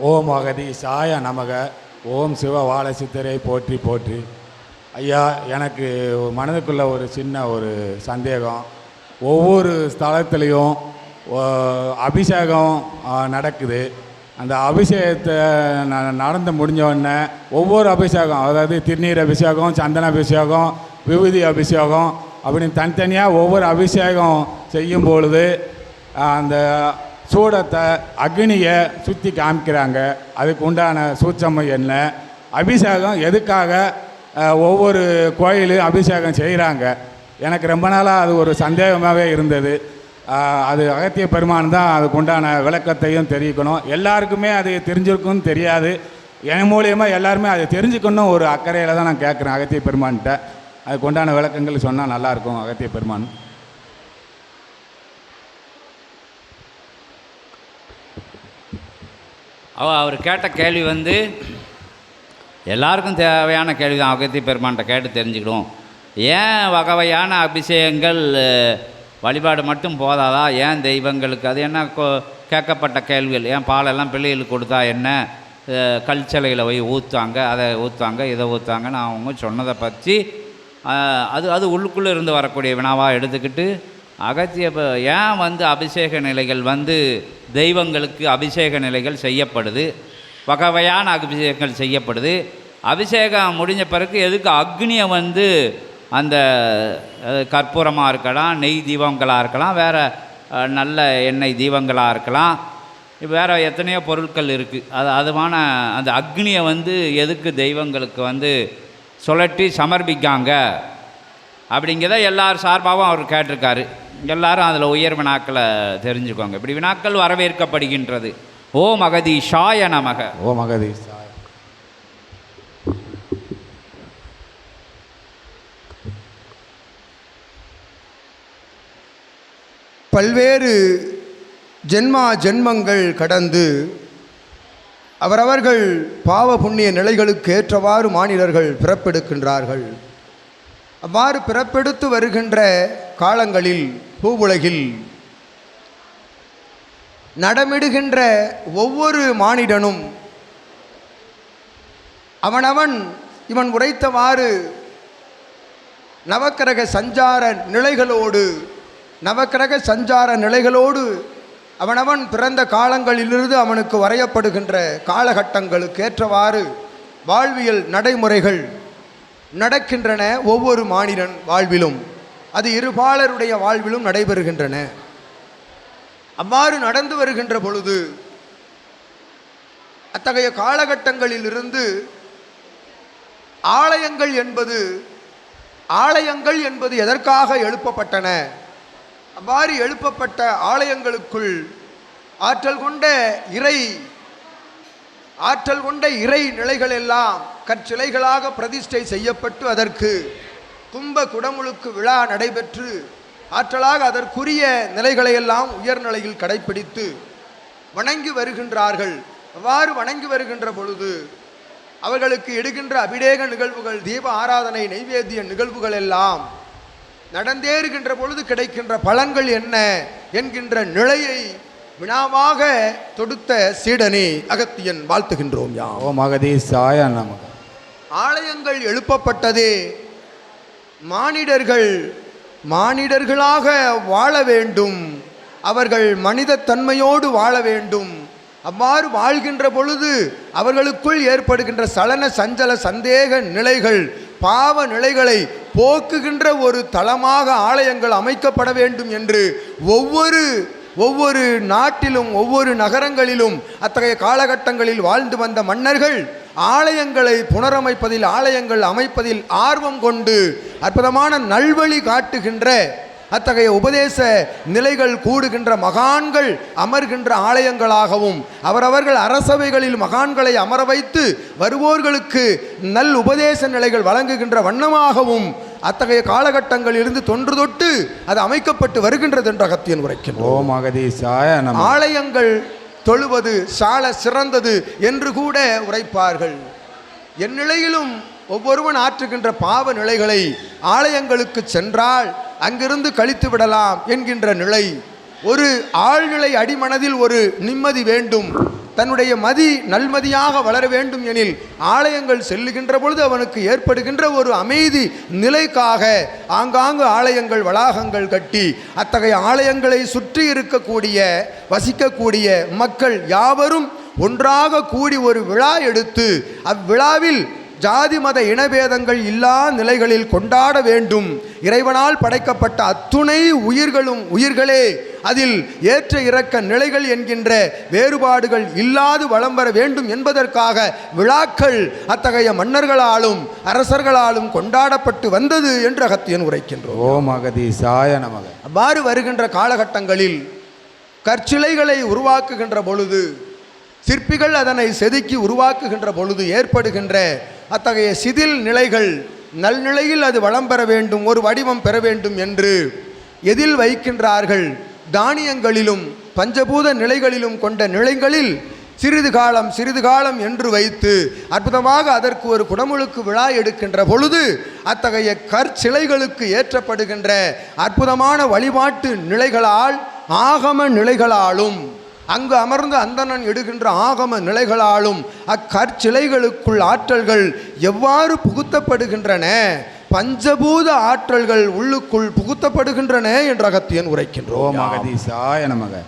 ஓம் அகதி சாய நமக. ஓம் சிவ வாழசித்தரை போற்றி போற்றி. ஐயா எனக்கு மனதுக்குள்ள ஒரு சின்ன ஒரு சந்தேகம். ஒவ்வொரு ஸ்தலத்துலேயும் அபிஷேகம் நடக்குது. அந்த அபிஷேகத்தை ந- நடந்து முடிஞ்ச உடனே ஒவ்வொரு அபிஷேகம் அதாவது திருநீர் அபிஷேகம் சந்தன அபிஷேகம் விபூதி அபிஷேகம் அப்படின்னு தனித்தனியாக ஒவ்வொரு அபிஷேகம் செய்யும் பொழுது அந்த சூடத்தை அக்னியை சுற்றி காமிக்கிறாங்க. அதுக்கு உண்டான சூட்சமம் என்ன? அபிஷேகம் எதுக்காக ஒவ்வொரு கோயிலும் அபிஷேகம் செய்கிறாங்க எனக்கு ரொம்ப நாளாக அது ஒரு சந்தேகமாகவே இருந்தது. அது அகத்திய பெருமான் தான் அதுக்கு உண்டான விளக்கத்தையும் தெரிவிக்கணும். எல்லாருக்குமே அது தெரிஞ்சிருக்கும்னு தெரியாது. என் மூலியமாக எல்லாருமே அதை தெரிஞ்சுக்கணும் ஒரு அக்கறையில் தான் நான் கேட்குறேன் அகத்திய பெருமான்கிட்ட. அதுக்கு உண்டான விளக்கங்கள் சொன்னால் நல்லாயிருக்கும் அகத்திய பெருமான். அவ அவர் கேட்ட கேள்வி வந்து எல்லாருக்கும் தேவையான கேள்வி தான் அகத்தி பெருமான்கிட்ட கேட்டு தெரிஞ்சுக்கிடும் ஏன் வகவையான அபிஷேகங்கள் வழிபாடு மட்டும் போதாதா? ஏன் தெய்வங்களுக்கு? அது என்ன கோ கேட்கப்பட்ட கேள்விகள்? ஏன் பாலெல்லாம் பிள்ளைகளுக்கு கொடுத்தா என்ன? கல் சிலையில் போய் ஊற்றுவாங்க அதை ஊற்றுவாங்க இதை ஊற்றுவாங்கன்னு அவங்க சொன்னதை பற்றி அது அது உள்ளுக்குள்ளே இருந்து வரக்கூடிய வினாவாக எடுத்துக்கிட்டு அகத்திய ஏன் வந்து அபிஷேக நிலைகள் வந்து தெய்வங்களுக்கு அபிஷேக நிலைகள் செய்யப்படுது? வகவையான அபிஷேகங்கள் செய்யப்படுது. அபிஷேகம் முடிஞ்ச பிறகு எதுக்கு அக்னியை வந்து அந்த கற்பூரமாக இருக்கலாம் நெய் தீபங்களாக இருக்கலாம் வேறு நல்ல எண்ணெய் தீபங்களாக இருக்கலாம். வேறு எத்தனையோ பொருட்கள் இருக்குது அது அதுமான அந்த அக்னியை வந்து எதுக்கு தெய்வங்களுக்கு வந்து சுழட்டி சமர்ப்பிக்காங்க? அப்படிங்கிறத எல்லார் சார்பாகவும் அவர் கேட்டிருக்காரு. எல்லாரும் அதில் உயர் வினாக்களை தெரிஞ்சுக்கோங்க. இப்படி வினாக்கள் வரவேற்கப்படுகின்றது. ஓ மகதி ஷாய நமக. ஓ மகதி பல்வேறு ஜென்மா ஜென்மங்கள் கடந்து அவரவர்கள் பாவ புண்ணிய நிலைகளுக்கு ஏற்றவாறு மாநிலர்கள் பிறப்பெடுக்கின்றார்கள். அவ்வாறு பிறப்பெடுத்து வருகின்ற காலங்களில் பூவுலகில் நடமிடுகின்ற ஒவ்வொரு மானிடனும் அவனவன் இவன் உரைத்தவாறு நவக்கிரக சஞ்சார நிலைகளோடு நவக்கிரக சஞ்சார நிலைகளோடு அவனவன் பிறந்த காலங்களிலிருந்து அவனுக்கு வரையப்படுகின்ற காலகட்டங்களுக்கு ஏற்றவாறு வாழ்வியல் நடைமுறைகள் நடக்கின்றன ஒவ்வொரு மானிடன் வாழ்விலும். அது இருபாலருடைய வாழ்விலும் நடைபெறுகின்றன. அவ்வாறு நடந்து வருகின்ற பொழுது அத்தகைய காலகட்டங்களிலிருந்து ஆலயங்கள் என்பது ஆலயங்கள் என்பது எதற்காக எழுப்பப்பட்டன? அவ்வாறு எழுப்பப்பட்ட ஆலயங்களுக்குள் ஆற்றல் கொண்ட இறை ஆற்றல் கொண்ட இறை நிலைகள் எல்லாம் கற்சிலைகளாக பிரதிஷ்டை செய்யப்பட்டு அதற்கு கும்ப குடமுழுக்கு விழா நடைபெற்று ஆற்றலாக அதற்குரிய நிலைகளையெல்லாம் உயர்நிலையில் கடைப்பிடித்து வணங்கி வருகின்றார்கள். அவ்வாறு வணங்கி வருகின்ற பொழுது அவர்களுக்கு எடுக்கின்ற அபிடேக நிகழ்வுகள் தீப ஆராதனை நைவேத்திய நிகழ்வுகள் எல்லாம் நடந்தேறுகின்ற பொழுது கிடைக்கின்ற பலன்கள் என்ன என்கின்ற நிலையை வினாவாக தொடுத்த சீடனே அகத்தியன் வாழ்த்துகின்றோம் யாம். ஓ மகதி சாய நமக ஆலயங்கள் எழுப்பப்பட்டதே மானிடர்கள் மானிடர்களாக வாழ வேண்டும். அவர்கள் மனித தன்மையோடு வாழ வேண்டும். அவ்வாறு வாழ்கின்ற பொழுது அவர்களுக்குள் ஏற்படுகின்ற சலன சஞ்சல சந்தேக நிலைகள் பாவ நிலைகளை போக்குகின்ற ஒரு தளமாக ஆலயங்கள் அமைக்கப்பட வேண்டும் என்று ஒவ்வொரு ஒவ்வொரு நாட்டிலும் ஒவ்வொரு நகரங்களிலும் அத்தகைய காலகட்டங்களில் வாழ்ந்து வந்த மன்னர்கள் ஆலயங்களை புனரமைப்பதில் ஆலயங்கள் அமைப்பதில் ஆர்வம் கொண்டு அற்புதமான நல்வழி காட்டுகின்ற அத்தகைய உபதேச நிலைகள் கூடுகின்ற மகான்கள் அமர்கின்ற ஆலயங்களாகவும் அவரவர்கள் அரசவைகளில் மகான்களை அமர வைத்து வருவோர்களுக்கு நல் உபதேச நிலைகள் வழங்குகின்ற வண்ணமாகவும் அத்தகைய காலகட்டங்களிலிருந்து தொன்று தொட்டு அது அமைக்கப்பட்டு வருகின்றது என்ற அகத்தியன் உரைக்கின்றோம் நமக ஆலயங்கள் தொழுவது சால சிறந்தது என்று கூட உரைப்பார்கள். என் நிலையிலும் ஒவ்வொருவன் ஆற்றுகின்ற பாவ நிலைகளை ஆலயங்களுக்கு சென்றால் அங்கிருந்து கழித்து விடலாம் என்கின்ற நிலை ஒரு ஆழ்நிலை அடிமனதில் ஒரு நிம்மதி வேண்டும். தன்னுடைய மதி நல்மதியாக வளர வேண்டும் எனில் ஆலயங்கள் செல்லுகின்ற பொழுது அவனுக்கு ஏற்படுகின்ற ஒரு அமைதி நிலைக்காக ஆங்காங்கு ஆலயங்கள் வளாகங்கள் கட்டி அத்தகைய ஆலயங்களை சுற்றி இருக்கக்கூடிய வசிக்கக்கூடிய மக்கள் யாவரும் ஒன்றாக கூடி ஒரு விழா எடுத்து அவ்விழாவில் ஜாதி மத இனபேதங்கள் இல்லா நிலைகளில் கொண்டாட வேண்டும். இறைவனால் படைக்கப்பட்ட அத்துணை உயிர்களும் உயிர்களே. அதில் ஏற்ற இறக்க நிலைகள் என்கின்ற வேறுபாடுகள் இல்லாது வளம் வர வேண்டும் என்பதற்காக விழாக்கள் அத்தகைய மன்னர்களாலும் அரசர்களாலும் கொண்டாடப்பட்டு வந்தது என்று அகத்தியன் உரைக்கின்றோம் ஓம் நமக. அவ்வாறு வருகின்ற காலகட்டங்களில் கற்சிலைகளை உருவாக்குகின்ற பொழுது சிற்பிகள் அதனை செதுக்கி உருவாக்குகின்ற பொழுது ஏற்படுகின்ற அத்தகைய சிதில் நிலைகள் நல்நிலையில் அது வளம் பெற வேண்டும் ஒரு வடிவம் பெற வேண்டும் என்று எதில் வைக்கின்றார்கள்? தானியங்களிலும் பஞ்சபூத நிலைகளிலும் கொண்ட நிலைகளில் சிறிது காலம் சிறிது காலம் என்று வைத்து அற்புதமாக அதற்கு ஒரு குடமுழுக்கு விழா எடுக்கின்ற பொழுது அத்தகைய கற்சிலைகளுக்கு ஏற்றப்படுகின்ற அற்புதமான வழிபாட்டு நிலைகளால் ஆகம நிலைகளாலும் அங்கு அமர்ந்து அந்தணன் எடுகின்ற ஆகம நிலைகளாலும் அக்கற்சிலைகளுக்குள் ஆற்றல்கள் எவ்வாறு புகுத்தப்படுகின்றன? பஞ்சபூத ஆற்றல்கள் உள்ளுக்குள் புகுத்தப்படுகின்றன என்ற அகத்தியன் உரைக்கின்றோம். நமக.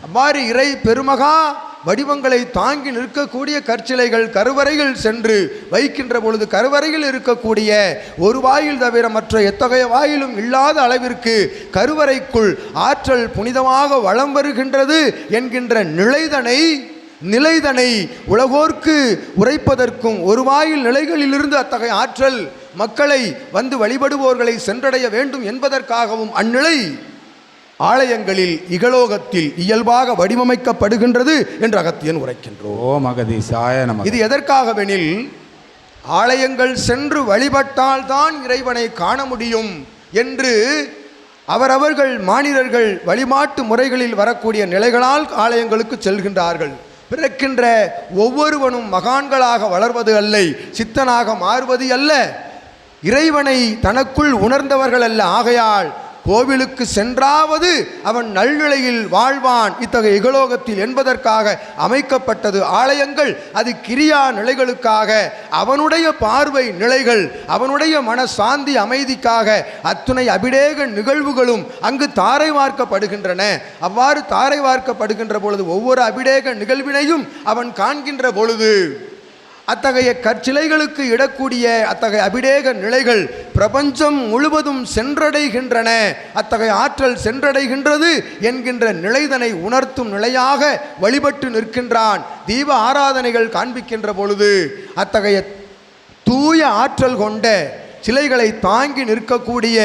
அவ்வாறு இறை பெருமகா வடிவங்களை தாங்கி நிற்கக்கூடிய கற்சிலைகள் கருவறைகள் சென்று வைக்கின்ற பொழுது கருவறையில் இருக்கக்கூடிய ஒரு வாயில் தவிர மற்ற எத்தகைய வாயிலும் இல்லாத அளவிற்கு கருவறைக்குள் ஆற்றல் புனிதமாக வளம் வருகின்றது என்கின்ற நிலைதனை நிலைதனை உலகோர்க்கு உரைப்பதற்கும் ஒரு வாயில் நிலைகளிலிருந்து அத்தகைய ஆற்றல் மக்களை வந்து வழிபடுவோர்களை சென்றடைய வேண்டும் என்பதற்காகவும் அந்நிலை ஆலயங்களில் இகலோகத்தில் இயல்பாக வடிவமைக்கப்படுகின்றது என்று அகத்தியன் உரைக்கின்றோம். அகதீசாய நமக. இது எதற்காகவெனில் ஆலயங்கள் சென்று வழிபட்டால் தான் இறைவனை காண முடியும் என்று அவரவர்கள் மாநிலர்கள் வழிபாட்டு முறைகளில் வரக்கூடிய நிலைகளால் ஆலயங்களுக்கு செல்கின்றார்கள். பிறக்கின்ற ஒவ்வொருவனும் மகான்களாக வளர்வது அல்ல சித்தனாக மாறுவது அல்ல. இறைவனை தனக்குள் உணர்ந்தவர்கள் அல்ல ஆகையால் கோவிலுக்கு சென்றாவது அவன் நல்நிலையில் வாழ்வான். இத்தகைய இகலோகத்தில் என்பதற்காக அமைக்கப்பட்டது ஆலயங்கள் அது கிரியா நிலைகளுக்காக அவனுடைய பார்வை நிலைகள் அவனுடைய மன சாந்தி அமைதிக்காக அத்துணை அபிடேக நிகழ்வுகளும் அங்கு தாரை வார்க்கப்படுகின்றன அவ்வாறு தாரை வார்க்கப்படுகின்ற பொழுது ஒவ்வொரு அபிடேக நிகழ்வினையும் அவன் காண்கின்ற பொழுது அத்தகைய கற்சிலைகளுக்கு இடக்கூடிய அத்தகைய அபிடேக நிலைகள் பிரபஞ்சம் முழுவதும் சென்றடைகின்றன. அத்தகைய ஆற்றல் சென்றடைகின்றது என்கின்ற நிலைதனை உணர்த்தும் நிலையாக வழிபட்டு நிற்கின்றான். தீப ஆராதனைகள் காண்பிக்கின்ற பொழுது அத்தகைய தூய ஆற்றல் கொண்ட சிலைகளை தாங்கி நிற்கக்கூடிய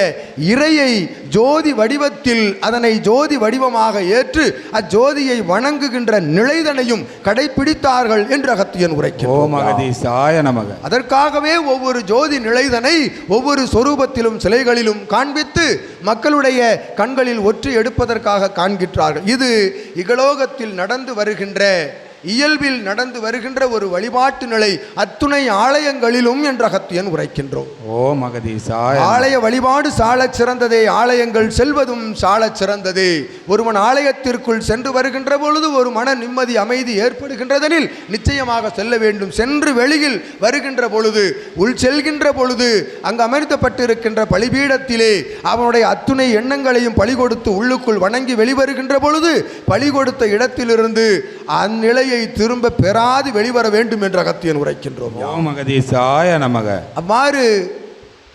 இறையை ஜோதி வடிவத்தில் அதனை ஜோதி வடிவமாக ஏற்று அஜோதியை வணங்குகின்ற நிலைதனையும் கடைபிடித்தார்கள் என்று அகத்தியன் நமக. அதற்காகவே ஒவ்வொரு ஜோதி நிலைதனை ஒவ்வொரு சொரூபத்திலும் சிலைகளிலும் காண்பித்து மக்களுடைய கண்களில் ஒற்றி எடுப்பதற்காக காண்கின்றார்கள். இது இகலோகத்தில் நடந்து வருகின்ற இயல்பில் நடந்து வருகின்ற ஒரு வழிபாட்டு நிலை அத்துணை ஆலயங்களிலும் என்ற அகத்தியன் உரைக்கின்றோம். ஓம் அகதீசாய ஆலய வழிபாடு சாலச் சிறந்ததே ஆலயங்கள் செல்வதும் சாலச் சிறந்ததே. ஒருவன் ஆலயத்திற்குள் சென்று வருகின்ற பொழுது ஒரு மன நிம்மதி அமைதி ஏற்படுகின்றதெனில் நிச்சயமாக செல்ல வேண்டும். சென்று வெளியில் வருகின்ற பொழுது உள் செல்கின்ற பொழுது அங்கு அமர்த்தப்பட்டிருக்கின்ற பலிபீடத்திலே அவனுடைய அத்துணை எண்ணங்களையும் பலி கொடுத்து உள்ளுக்குள் வணங்கி வெளிவருகின்ற பொழுது பலி கொடுத்த இடத்திலிருந்து அந்நிலையை திரும்ப பெறாது வெளிவர வேண்டும் என்ற அகத்தியன் உரைக்கின்றோம். நமக. அவ்வாறு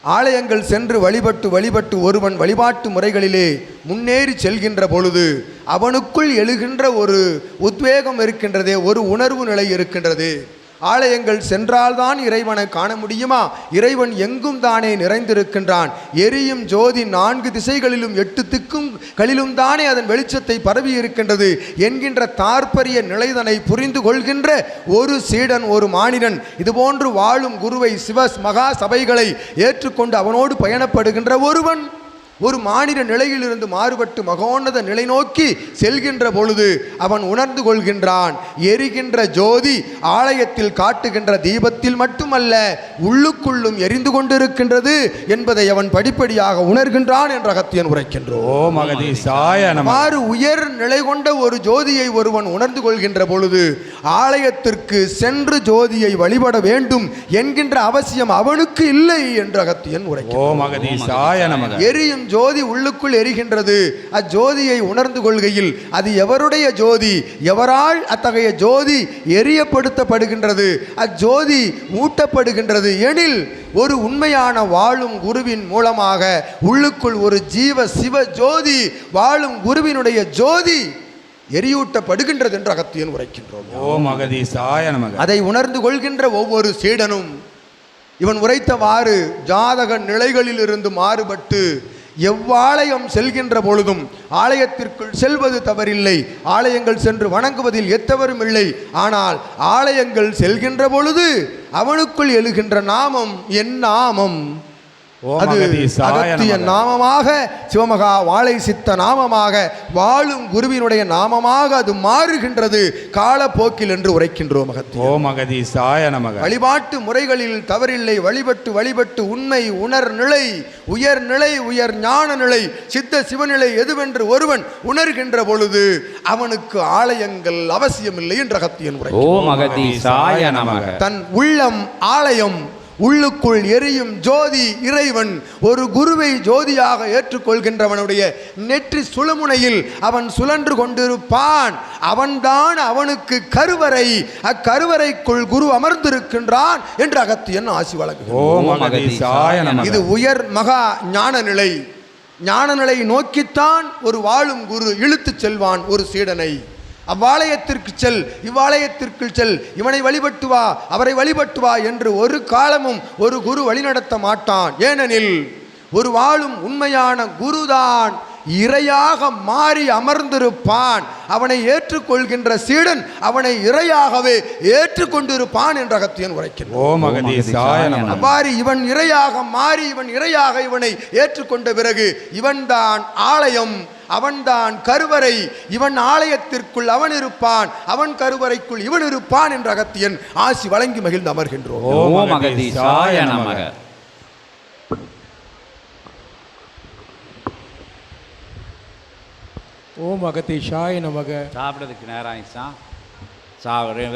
ஆலயங்கள் சென்று வழிபட்டு வழிபட்டு ஒருவன் வழிபாட்டு முறைகளிலே முன்னேறி செல்கின்ற பொழுது அவனுக்குள் எழுகின்ற ஒரு உத்வேகம் இருக்கின்றதே ஒரு உணர்வு நிலை இருக்கின்றது. ஆலயங்கள் சென்றால்தான் இறைவனை காண முடியுமா? இறைவன் எங்கும் தானே நிறைந்திருக்கின்றான். எரியும் ஜோதி நான்கு திசைகளிலும் எட்டு திக்கும் களிலும் தானே அதன் வெளிச்சத்தை பரவி இருக்கின்றது. என்கின்ற தாற்பரிய நிலைதனை புரிந்து கொள்கின்ற ஒரு சீடன் ஒரு மானிடன் இதுபோன்று வாழும் குருவை சிவ மகா சபைகளை ஏற்றுக்கொண்டு அவனோடு பயணப்படுகின்ற ஒருவன் ஒரு மாநில நிலையிலிருந்து மாறுபட்டு மகோன்னத நிலை நோக்கி செல்கின்ற பொழுது அவன் உணர்ந்து கொள்கின்றான். எரிகின்ற ஜோதி ஆலயத்தில் காட்டுகின்ற தீபத்தில் மட்டுமல்ல உள்ளுக்குள்ளும் எரிந்து கொண்டிருக்கின்றது என்பதை அவன் படிப்படியாக உணர்கின்றான் என்ற அகத்தியன் உரைக்கின்றோம். அவ்வாறு உயர் நிலை கொண்ட ஒரு ஜோதியை ஒருவன் உணர்ந்து கொள்கின்ற பொழுது ஆலயத்திற்கு சென்று ஜோதியை வழிபட வேண்டும் என்கின்ற அவசியம் அவனுக்கு இல்லை என்று அகத்தியன் உரைக்கிறான் ஓம் எரியும் ஜோதி உள்ளுக்குள் எரிகின்றது. அஜோதியை உணர்ந்து கொள்கையில் அது எவருடைய ஜோதி? எவரால் அத்தகைய ஜோதி எரியப்படுத்தப்படுகின்றது? அஜோதி ஊட்டப்படுகின்றது எனில் ஒரு உண்மையான வாழும் குருவின் மூலமாக உள்ளுக்குள் ஒரு ஜீவ சிவ ஜோதி வாழும் குருவினுடைய ஜோதி எரியூட்டப்படுகின்றது என்று அகத்தியன் உரைக்கின்றோம். ஓம் அகதீசாய நமக. அதை உணர்ந்து கொள்கின்ற ஒவ்வொரு சீடனும் இவன் உரைத்தவாறு ஜாதக நிலைகளில் இருந்து மாறுபட்டு எவ்வாலயம் செல்கின்ற பொழுதும் ஆலயத்திற்குள் செல்வது தவறில்லை. ஆலயங்கள் சென்று வணங்குவதில் எத்தவரும் இல்லை. ஆனால் ஆலயங்கள் செல்கின்ற பொழுது அவனுக்குள் எழுகின்ற நாமம் என் நாமம். அது அகத்திய நமக நாமமாக சிவமகா வாழை சித்த நாமமாக வாழும் குருவினுடைய நாமமாக அது மாறுகின்றது. காலப்போக்கில் என்று உரைக்கின்றோம் அகத்திய ஓம் அகதீசாய நமக வழிபாட்டு முறைகளில் தவறில்லை. வழிபட்டு வழிபட்டு உண்மை உணர் நிலை உயர் நிலை உயர் ஞான நிலை சித்த சிவநிலை எதுவென்று ஒருவன் உணர்கின்ற பொழுது அவனுக்கு ஆலயங்கள் அவசியமில்லை என்ற அகத்தியன் உரை ஓம் அகதீசாய நமக தன் உள்ளம் ஆலயம் உள்ளுக்குள் எரியும் ஜோதி இறைவன். ஒரு குருவை ஜோதியாக ஏற்றுக்கொள்கின்றவனுடைய நெற்றி சுழுமுனையில் அவன் சுழன்று கொண்டிருப்பான். அவன்தான் அவனுக்கு கருவறை. அக்கருவறைக்குள் குரு அமர்ந்திருக்கின்றான் என்று அகத்தியன் ஆசி வழங்குகிறான். இது உயர் மகா ஞான நிலை ஞான நிலை நோக்கித்தான் ஒரு வாழும் குரு இழுத்துச் செல்வான் ஒரு சீடனை. அவ்வாலயத்திற்கு செல் இவ்வாலயத்திற்கு செல். இவனை வழிபட்டு வா அவரை வழிபட்டு வா என்று ஒரு காலமும் ஒரு குரு வழிநடத்த மாட்டான். ஏனெனில் ஒரு வாழும் உண்மையான குருதான். இறையாக மாறி அமர்ந்திருப்பான். அவனை ஏற்றுக்கொள்கின்ற சீடன் அவனை இறையாகவே ஏற்றுக்கொண்டிருப்பான் என்ற அகத்தியன் நமக அவ்வாறு இவன் இறையாக மாறி இவன் இறையாக இவனை ஏற்றுக்கொண்ட பிறகு இவன்தான் ஆலயம். அவன்தான் கருவறை இவன் ஆலயத்திற்குள் அவன் இருப்பான் அவன் கருவறைக்குள் இவன் இருப்பான் என்ற அகத்தியன் ஆசி வழங்கி மகிழ்ந்து அமர்கின்றோம். ஓம் அகத்தீஷாய நமக. சாப்பிட்றதுக்கு நேரம் ஆயிடுச்சா? சாப்பிட்றேன்